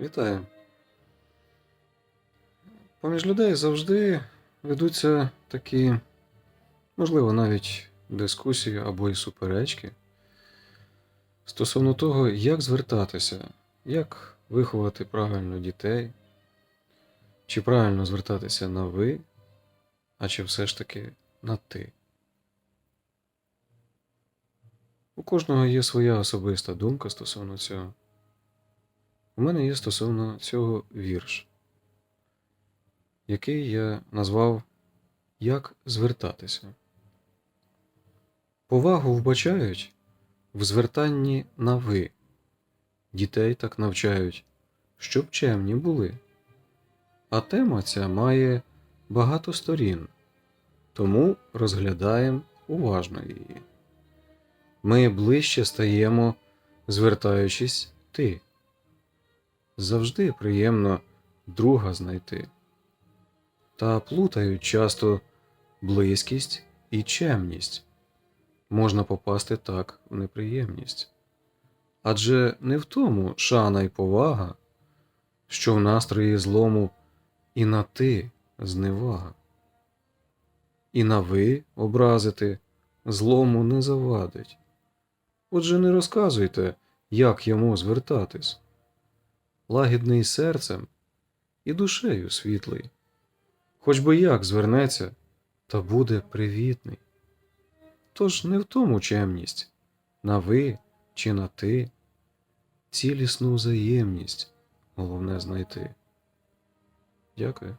Вітаю. Поміж людей завжди ведуться такі, можливо, навіть дискусії або і суперечки стосовно того, як звертатися, як виховати правильно дітей, чи правильно звертатися на ви, а чи все ж таки на ти. У кожного є своя особиста думка стосовно цього. У мене є стосовно цього вірш, який я назвав Як звертатися. Повагу вбачають в звертанні на ви. Дітей так навчають, щоб чемні були. А тема ця має багато сторін, тому розглядаємо уважно її. Ми ближче стаємо, звертаючись ти завжди приємно друга знайти. Та плутають часто близькість і чемність. Можна попасти так в неприємність. Адже не в тому шана й повага, що в настрої злому і на ти зневага. І на ви образити злому не завадить. Отже, не розказуйте, як йому звертатись лагідний серцем і душею світлий, хоч би як звернеться, та буде привітний. Тож не в тому чемність, на ви чи на ти, цілісну взаємність головне знайти. Дякую.